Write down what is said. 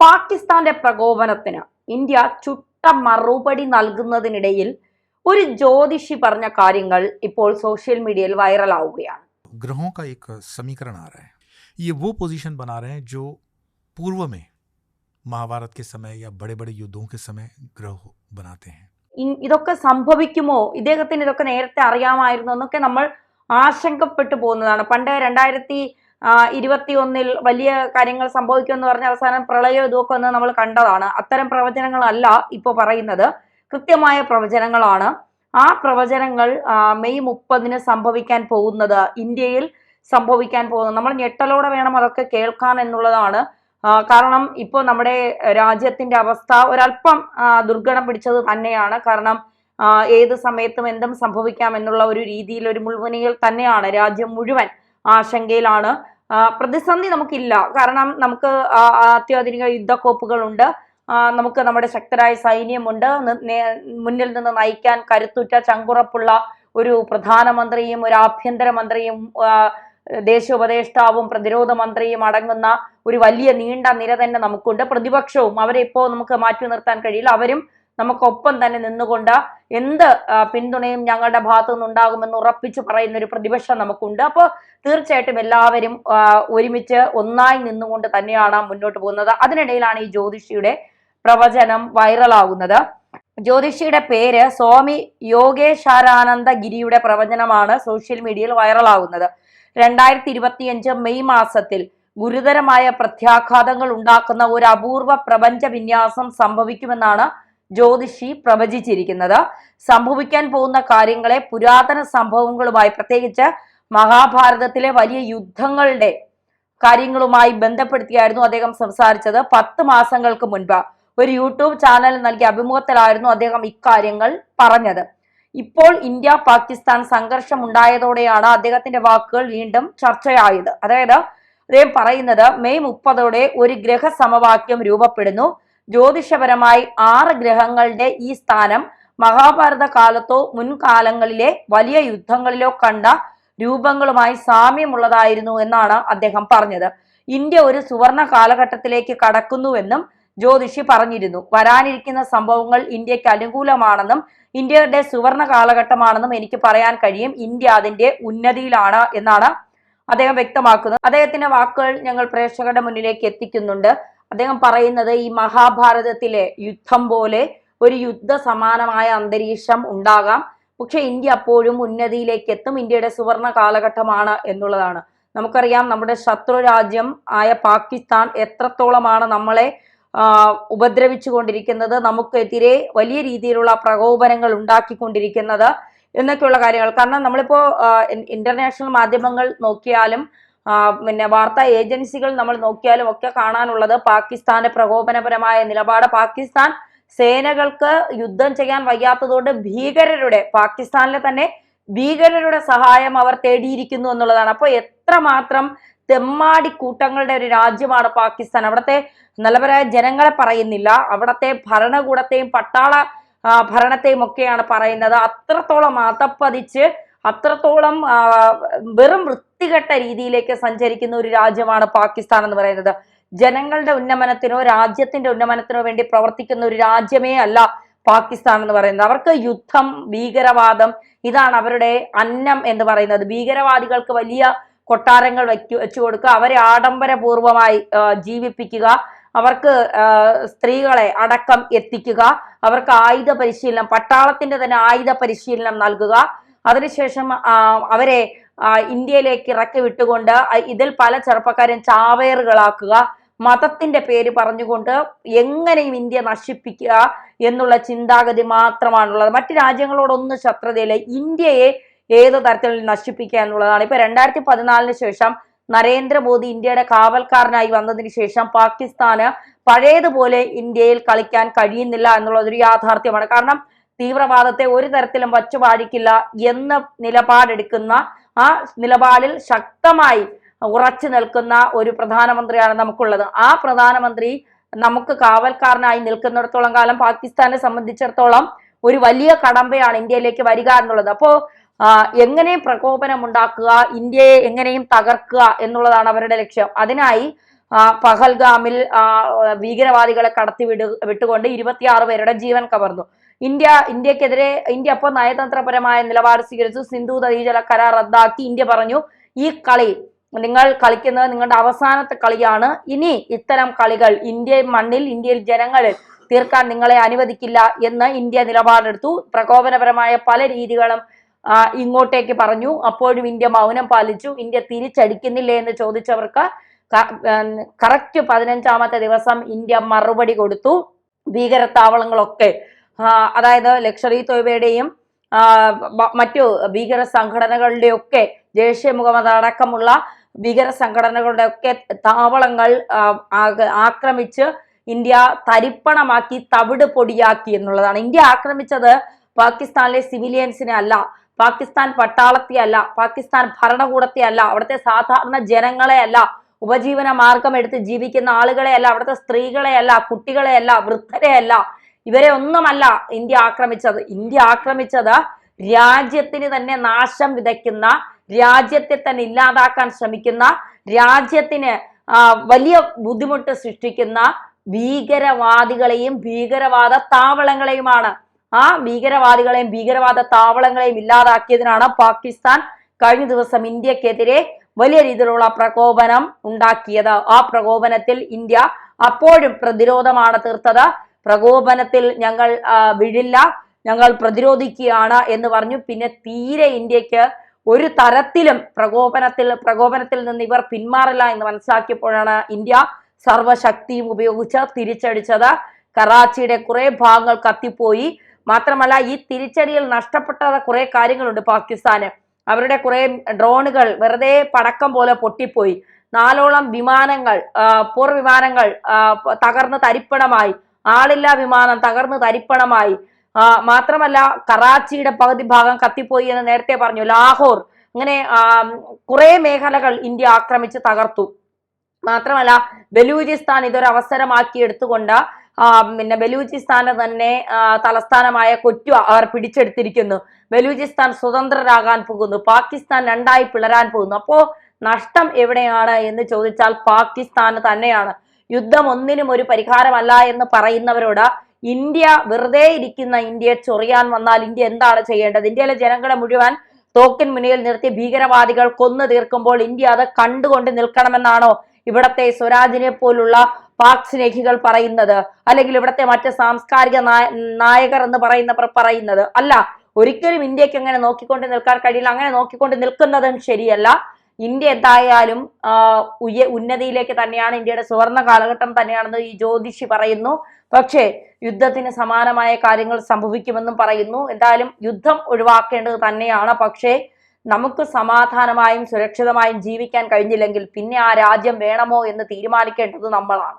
പാകിസ്ഥാന്റെ പ്രകോപനത്തിന് ഇന്ത്യ ചുട്ട മറുപടി നൽകുന്നതിനിടയിൽ ഒരു ജ്യോതിഷി പറഞ്ഞ കാര്യങ്ങൾ ഇപ്പോൾ സോഷ്യൽ മീഡിയയിൽ വൈറലാവുകയാണ് ग्रहों का एक समीकरण आ रहा है ये वो पोजीशन बना रहे हैं जो पूर्व में महाभारत के समय या बड़े बड़े युद्धों के समय ग्रह बनाते हैं ഇ- ഇതൊക്കെ സംഭവിക്കുമോ ഇദ്ദേഹത്തിന് ഇതൊക്കെ നേരത്തെ അറിയാമായിരുന്നു എന്നൊക്കെ നമ്മൾ ആശങ്കപ്പെട്ടു പോകുന്നതാണ് പണ്ട് രണ്ടായിരത്തി ഇരുപത്തി ഒന്നിൽ വലിയ കാര്യങ്ങൾ സംഭവിക്കുമെന്ന് പറഞ്ഞ അവസാനം പ്രളയം ഇതൊക്കെ ഒന്ന് നമ്മൾ കണ്ടതാണ്. അത്തരം പ്രവചനങ്ങളല്ല ഇപ്പോൾ പറയുന്നത്. കൃത്യമായ പ്രവചനങ്ങളാണ്. ആ പ്രവചനങ്ങൾ മെയ് മുപ്പതിന് സംഭവിക്കാൻ പോകുന്നത്. ഇന്ത്യയിൽ സംഭവിക്കാൻ പോകുന്നത്. നമ്മൾ ഞെട്ടലോടെ വേണം അതൊക്കെ കേൾക്കാൻ എന്നുള്ളതാണ്. കാരണം ഇപ്പോൾ നമ്മുടെ രാജ്യത്തിന്റെ അവസ്ഥ ഒരല്പം ദുർഘടം പിടിച്ചത് തന്നെയാണ്. കാരണം ഏത് സമയത്തും എന്തും സംഭവിക്കാം എന്നുള്ള ഒരു രീതിയിൽ ഒരു മുൾമുനയിൽ തന്നെയാണ് രാജ്യം മുഴുവൻ ആശങ്കയിലാണ്. പ്രതിസന്ധി നമുക്കില്ല. കാരണം നമുക്ക് അത്യാധുനിക യുദ്ധക്കോപ്പുകളുണ്ട്. നമുക്ക് നമ്മുടെ ശക്തരായ സൈന്യമുണ്ട്. മുന്നിൽ നിന്ന് നയിക്കാൻ കരുത്തുറ്റ ചങ്കുറപ്പുള്ള ഒരു പ്രധാനമന്ത്രിയും ഒരു ആഭ്യന്തരമന്ത്രിയും മന്ത്രിയും ദേശീയ ഉപദേഷ്ടാവും പ്രതിരോധ മന്ത്രിയും അടങ്ങുന്ന ഒരു വലിയ നീണ്ട നിര തന്നെ നമുക്കുണ്ട്. പ്രതിപക്ഷവും അവരെ ഇപ്പോൾ നമുക്ക് മാറ്റി നിർത്താൻ കഴിയില്ല. അവരും നമുക്കൊപ്പം തന്നെ നിന്നുകൊണ്ട് എന്ത് പിന്തുണയും ഞങ്ങളുടെ ഭാഗത്തു നിന്നുണ്ടാകുമെന്ന് ഉറപ്പിച്ചു പറയുന്ന ഒരു പ്രതിപക്ഷം നമുക്കുണ്ട്. അപ്പോൾ തീർച്ചയായിട്ടും എല്ലാവരും ഒരുമിച്ച് ഒന്നായി നിന്നുകൊണ്ട് തന്നെയാണ് മുന്നോട്ട് പോകുന്നത്. അതിനിടയിലാണ് ഈ ജ്യോതിഷിയുടെ പ്രവചനം വൈറലാകുന്നത്. ജ്യോതിഷിയുടെ പേര് സ്വാമി യോഗേശ്വരാനന്ദ ഗിരിയുടെ പ്രവചനമാണ് സോഷ്യൽ മീഡിയയിൽ വൈറലാകുന്നത്. രണ്ടായിരത്തി ഇരുപത്തിയഞ്ച് മെയ് മാസത്തിൽ ഗുരുതരമായ പ്രത്യാഘാതങ്ങൾ ഉണ്ടാക്കുന്ന ഒരു അപൂർവ പ്രപഞ്ച വിന്യാസം സംഭവിക്കുമെന്നാണ് ജ്യോതിഷി പ്രവചിച്ചിരിക്കുന്നത്. സംഭവിക്കാൻ പോകുന്ന കാര്യങ്ങളെ പുരാതന സംഭവങ്ങളുമായി പ്രത്യേകിച്ച് മഹാഭാരതത്തിലെ വലിയ യുദ്ധങ്ങളുടെ കാര്യങ്ങളുമായി ബന്ധപ്പെടുത്തിയായിരുന്നു അദ്ദേഹം സംസാരിച്ചത്. പത്ത് മാസങ്ങൾക്ക് മുൻപ് ഒരു യൂട്യൂബ് ചാനൽ നൽകിയ അഭിമുഖത്തിലായിരുന്നു അദ്ദേഹം ഇക്കാര്യങ്ങൾ പറഞ്ഞത്. ഇപ്പോൾ ഇന്ത്യ പാകിസ്ഥാൻ സംഘർഷം ഉണ്ടായതോടെയാണ് അദ്ദേഹത്തിന്റെ വാക്കുകൾ വീണ്ടും ചർച്ചയായത്. അതായത് അദ്ദേഹം പറയുന്നത് മെയ് മുപ്പതോടെ ഒരു ഗ്രഹ സമവാക്യം രൂപപ്പെടുന്നു. ജ്യോതിഷപരമായി ആറ് ഗ്രഹങ്ങളുടെ ഈ സ്ഥാനം മഹാഭാരത കാലത്തോ മുൻകാലങ്ങളിലെ വലിയ യുദ്ധങ്ങളിലോ കണ്ട രൂപങ്ങളുമായി സാമ്യമുള്ളതായിരുന്നു എന്നാണ് അദ്ദേഹം പറഞ്ഞത്. ഇന്ത്യ ഒരു സുവർണ കാലഘട്ടത്തിലേക്ക് കടക്കുന്നുവെന്നും ജ്യോതിഷി പറഞ്ഞിരുന്നു. വരാനിരിക്കുന്ന സംഭവങ്ങൾ ഇന്ത്യയ്ക്ക് അനുകൂലമാണെന്നും ഇന്ത്യയുടെ സുവർണ കാലഘട്ടമാണെന്നും എനിക്ക് പറയാൻ കഴിയും. ഇന്ത്യ അതിന്റെ ഉന്നതിയിലാണ് എന്നാണ് അദ്ദേഹം വ്യക്തമാക്കുന്നത്. അദ്ദേഹത്തിന്റെ വാക്കുകൾ ഞങ്ങൾ പ്രേക്ഷകരുടെ മുന്നിലേക്ക് എത്തിക്കുന്നുണ്ട്. അദ്ദേഹം പറയുന്നത് ഈ മഹാഭാരതത്തിലെ യുദ്ധം പോലെ ഒരു യുദ്ധ സമാനമായ അന്തരീക്ഷം ഉണ്ടാകാം. പക്ഷെ ഇന്ത്യ അപ്പോഴും ഉന്നതിയിലേക്ക് എത്തും ഇന്ത്യയുടെ സുവർണ കാലഘട്ടമാണ് എന്നുള്ളതാണ്. നമുക്കറിയാം നമ്മുടെ ശത്രു രാജ്യം ആയ പാകിസ്ഥാൻ എത്രത്തോളമാണ് നമ്മളെ ഉപദ്രവിച്ചു കൊണ്ടിരിക്കുന്നത് നമുക്കെതിരെ വലിയ രീതിയിലുള്ള പ്രകോപനങ്ങൾ ഉണ്ടാക്കിക്കൊണ്ടിരിക്കുന്നത് എന്നൊക്കെയുള്ള കാര്യങ്ങൾ. കാരണം നമ്മളിപ്പോ ഇന്റർനാഷണൽ മാധ്യമങ്ങൾ നോക്കിയാലും പിന്നെ വാർത്താ ഏജൻസികൾ നമ്മൾ നോക്കിയാലും ഒക്കെ കാണാനുള്ളത് പാകിസ്ഥാന്റെ പ്രകോപനപരമായ നിലപാട്. പാകിസ്ഥാൻ സേനകൾക്ക് യുദ്ധം ചെയ്യാൻ വയ്യാത്തതുകൊണ്ട് ഭീകരരുടെ പാകിസ്ഥാനിലെ തന്നെ ഭീകരരുടെ സഹായം അവർ തേടിയിരിക്കുന്നു എന്നുള്ളതാണ്. അപ്പോൾ എത്രമാത്രം തെമ്മാടി കൂട്ടങ്ങളുടെ ഒരു രാജ്യമാണ് പാകിസ്ഥാൻ. അവിടുത്തെ നല്ലവരായ ജനങ്ങളെ പറയുന്നില്ല. അവിടുത്തെ ഭരണകൂടത്തെയും പട്ടാള ഭരണത്തെയും ഒക്കെയാണ് പറയുന്നത്. അത്രത്തോളം അതപ്പതിച്ച് അത്രത്തോളം വെറും വൃത്തികെട്ട രീതിയിലേക്ക് സഞ്ചരിക്കുന്ന ഒരു രാജ്യമാണ് പാകിസ്ഥാൻ എന്ന് പറയുന്നത്. ജനങ്ങളുടെ ഉന്നമനത്തിനോ രാജ്യത്തിന്റെ ഉന്നമനത്തിനോ വേണ്ടി പ്രവർത്തിക്കുന്ന ഒരു രാജ്യമേ അല്ല പാകിസ്ഥാൻ എന്ന് പറയുന്നത്. അവർക്ക് യുദ്ധം ഭീകരവാദം ഇതാണ് അവരുടെ അന്നം എന്ന് പറയുന്നത്. ഭീകരവാദികൾക്ക് വലിയ കൊട്ടാരങ്ങൾ വയ്ക്കു വെച്ചു കൊടുക്കുക അവരെ ആഡംബരപൂർവമായി ജീവിപ്പിക്കുക അവർക്ക് സ്ത്രീകളെ അടക്കം എത്തിക്കുക അവർക്ക് ആയുധ പരിശീലനം പട്ടാളത്തിന്റെ തന്നെ ആയുധ പരിശീലനം നൽകുക അതിനുശേഷം അവരെ ഇന്ത്യയിലേക്ക് ഇറക്കി വിട്ടുകൊണ്ട് ഇതിൽ പല ചെറുപ്പക്കാരും ചാവേറുകളാക്കുക മതത്തിന്റെ പേര് പറഞ്ഞുകൊണ്ട് എങ്ങനെയും ഇന്ത്യ നശിപ്പിക്കുക എന്നുള്ള ചിന്താഗതി മാത്രമാണുള്ളത്. മറ്റ് രാജ്യങ്ങളോടൊന്നും ശത്രുതയില്ല. ഇന്ത്യയെ ഏത് തരത്തിൽ നശിപ്പിക്കുക എന്നുള്ളതാണ്. ഇപ്പൊ രണ്ടായിരത്തി പതിനാലിന് ശേഷം നരേന്ദ്രമോദി ഇന്ത്യയുടെ കാവൽക്കാരനായി വന്നതിന് ശേഷം പാകിസ്ഥാന് പഴയതുപോലെ ഇന്ത്യയിൽ കളിക്കാൻ കഴിയുന്നില്ല എന്നുള്ളതൊരു യാഥാർത്ഥ്യമാണ്. കാരണം തീവ്രവാദത്തെ ഒരു തരത്തിലും വച്ചുപാടിക്കില്ല എന്ന നിലപാടെടുക്കുന്ന ആ നിലപാടിൽ ശക്തമായി ഉറച്ചു നിൽക്കുന്ന ഒരു പ്രധാനമന്ത്രിയാണ് നമുക്കുള്ളത്. ആ പ്രധാനമന്ത്രി നമുക്ക് കാവൽക്കാരനായി നിൽക്കുന്നിടത്തോളം കാലം പാകിസ്ഥാനെ സംബന്ധിച്ചിടത്തോളം ഒരു വലിയ കടമ്പയാണ് ഇന്ത്യയിലേക്ക് വരിക എന്നുള്ളത്. അപ്പോ എങ്ങനെ പ്രകോപനം ഉണ്ടാക്കുക ഇന്ത്യയെ എങ്ങനെയും തകർക്കുക എന്നുള്ളതാണ് അവരുടെ ലക്ഷ്യം. അതിനായി പഹൽഗാമിൽ ഭീകരവാദികളെ കടത്തി വിടു വിട്ടുകൊണ്ട് ഇരുപത്തിയാറ് പേരുടെ ജീവൻ കവർന്നു. ഇന്ത്യ ഇന്ത്യക്കെതിരെ ഇന്ത്യ അപ്പോൾ നയതന്ത്രപരമായ നിലപാട് സ്വീകരിച്ചു. സിന്ധു നദീജല കരാർ റദ്ദാക്കി. ഇന്ത്യ പറഞ്ഞു ഈ കളി നിങ്ങൾ കളിക്കുന്നത് നിങ്ങളുടെ അവസാനത്തെ കളിയാണ്. ഇനി ഇത്തരം കളികൾ ഇന്ത്യ മണ്ണിൽ ഇന്ത്യയിൽ ജനങ്ങളിൽ തീർക്കാൻ നിങ്ങളെ അനുവദിക്കില്ല എന്ന് ഇന്ത്യ നിലപാടെടുത്തു. പ്രകോപനപരമായ പല രീതികളും ഇങ്ങോട്ടേക്ക് പറഞ്ഞു. അപ്പോഴും ഇന്ത്യ മൗനം പാലിച്ചു. ഇന്ത്യ തിരിച്ചടിക്കുന്നില്ലേ എന്ന് ചോദിച്ചവർക്ക് കറക്റ്റ് പതിനഞ്ചാമത്തെ ദിവസം ഇന്ത്യ മറുപടി കൊടുത്തു. ഭീകരത്താവളങ്ങളൊക്കെ അതായത് ലക്ഷറി തോയ്ബയുടെയും മറ്റു ഭീകര സംഘടനകളുടെയൊക്കെ ജെയ്ഷെ മുഹമ്മദ് അടക്കമുള്ള ഭീകര സംഘടനകളുടെ ഒക്കെ താവളങ്ങൾ ആക്രമിച്ച് ഇന്ത്യ തരിപ്പണമാക്കി തവിട് പൊടിയാക്കി എന്നുള്ളതാണ്. ഇന്ത്യ ആക്രമിച്ചത് പാകിസ്ഥാനിലെ സിവിലിയൻസിനെ അല്ല പാകിസ്ഥാൻ പട്ടാളത്തെ അല്ല പാകിസ്ഥാൻ ഭരണകൂടത്തെ അല്ല അവിടുത്തെ സാധാരണ ജനങ്ങളെ അല്ല ഉപജീവന മാർഗം എടുത്ത് ജീവിക്കുന്ന ആളുകളെ അല്ല അവിടുത്തെ സ്ത്രീകളെ അല്ല കുട്ടികളെ അല്ല വൃദ്ധരെ അല്ല ഇവരെ ഒന്നുമല്ല ഇന്ത്യ ആക്രമിച്ചത്. ഇന്ത്യ ആക്രമിച്ചത് രാജ്യത്തിന് തന്നെ നാശം വിതയ്ക്കുന്ന രാജ്യത്തെ തന്നെ ഇല്ലാതാക്കാൻ ശ്രമിക്കുന്ന രാജ്യത്തിന് വലിയ ബുദ്ധിമുട്ട് സൃഷ്ടിക്കുന്ന ഭീകരവാദികളെയും ഭീകരവാദ താവളങ്ങളെയുമാണ്. ആ ഭീകരവാദികളെയും ഭീകരവാദ താവളങ്ങളെയും ഇല്ലാതാക്കിയതിനാണ് പാകിസ്ഥാൻ കഴിഞ്ഞ ദിവസം ഇന്ത്യക്കെതിരെ വലിയ രീതിയിലുള്ള പ്രകോപനം ഉണ്ടാക്കിയത്. ആ പ്രകോപനത്തിൽ ഇന്ത്യ അപ്പോഴും പ്രതിരോധമാണ് തീർത്തത്. പ്രകോപനത്തിൽ ഞങ്ങൾ വിഴില്ല ഞങ്ങൾ പ്രതിരോധിക്കുകയാണ് എന്ന് പറഞ്ഞു. പിന്നെ തീരെ ഇന്ത്യയ്ക്ക് ഒരു തരത്തിലും പ്രകോപനത്തിൽ പ്രകോപനത്തിൽ നിന്ന് ഇവർ പിന്മാറില്ല എന്ന് മനസ്സിലാക്കിയപ്പോഴാണ് ഇന്ത്യ സർവശക്തിയും ഉപയോഗിച്ച് തിരിച്ചടിച്ചത്. കറാച്ചിയുടെ കുറെ ഭാഗങ്ങൾ കത്തിപ്പോയി. മാത്രമല്ല ഈ തിരിച്ചടിയിൽ നഷ്ടപ്പെട്ട കുറെ കാര്യങ്ങളുണ്ട് പാകിസ്ഥാന്. അവരുടെ കുറെ ഡ്രോണുകൾ വെറുതെ പടക്കം പോലെ പൊട്ടിപ്പോയി. നാലോളം വിമാനങ്ങൾ പോർ വിമാനങ്ങൾ തകർന്ന് തരിപ്പണമായി. ആളില്ലാ വിമാനം തകർന്ന് തരിപ്പണമായി. മാത്രമല്ല കറാച്ചിയുടെ പകുതി ഭാഗം കത്തിപ്പോയി എന്ന് നേരത്തെ പറഞ്ഞു. ലാഹോർ അങ്ങനെ കുറെ മേഖലകൾ ഇന്ത്യ ആക്രമിച്ച് തകർത്തു. മാത്രമല്ല ബലൂചിസ്ഥാൻ ഇതൊരു അവസരമാക്കി എടുത്തുകൊണ്ട് പിന്നെ ബലൂചിസ്ഥാന് തന്നെ തലസ്ഥാനമായ കൊറ്റു അവർ പിടിച്ചെടുത്തിരിക്കുന്നു. ബലൂചിസ്ഥാൻ സ്വതന്ത്രരാകാൻ പോകുന്നു. പാകിസ്ഥാൻ രണ്ടായി പിളരാൻ പോകുന്നു. അപ്പോ നഷ്ടം എവിടെയാണ് എന്ന് ചോദിച്ചാൽ പാകിസ്ഥാന് തന്നെയാണ്. യുദ്ധം ഒന്നിനും ഒരു പരിഹാരമല്ല എന്ന് പറയുന്നവരോട് ഇന്ത്യ വെറുതെ ഇരിക്കുന്ന ഇന്ത്യയെ ചൊറിയാൻ വന്നാൽ ഇന്ത്യ എന്താണ് ചെയ്യേണ്ടത്? ഇന്ത്യയിലെ ജനങ്ങളെ മുഴുവൻ തോക്കിൻ മുന്നിൽ നിർത്തി ഭീകരവാദികൾ കൊന്നു തീർക്കുമ്പോൾ ഇന്ത്യ അത് കണ്ടുകൊണ്ട് നിൽക്കണമെന്നാണോ ഇവിടത്തെ സ്വരാജിനെ പോലുള്ള പാക് സ്നേഹികൾ പറയുന്നത്? അല്ലെങ്കിൽ ഇവിടത്തെ മറ്റ് സാംസ്കാരിക നായ- നായകർ എന്ന് പറയുന്നവർ പറയുന്നത്? അല്ല ഒരിക്കലും ഇന്ത്യയ്ക്ക് അങ്ങനെ നോക്കിക്കൊണ്ട് നിൽക്കാൻ കഴിയില്ല. അങ്ങനെ നോക്കിക്കൊണ്ട് നിൽക്കുന്നതും ശരിയല്ല. ഇന്ത്യ എന്തായാലും ഉയ ഉന്നതിയിലേക്ക് തന്നെയാണ് ഇന്ത്യയുടെ സുവർണ കാലഘട്ടം തന്നെയാണെന്ന് ഈ ജ്യോതിഷി പറയുന്നു. പക്ഷേ യുദ്ധത്തിന് സമാനമായ കാര്യങ്ങൾ സംഭവിക്കുമെന്നും പറയുന്നു. എന്തായാലും യുദ്ധം ഒഴിവാക്കേണ്ടത് തന്നെയാണ്. പക്ഷേ നമുക്ക് സമാധാനമായും സുരക്ഷിതമായും ജീവിക്കാൻ കഴിഞ്ഞില്ലെങ്കിൽ പിന്നെ ആ രാജ്യം വേണമോ എന്ന് തീരുമാനിക്കേണ്ടത് നമ്മളാണ്.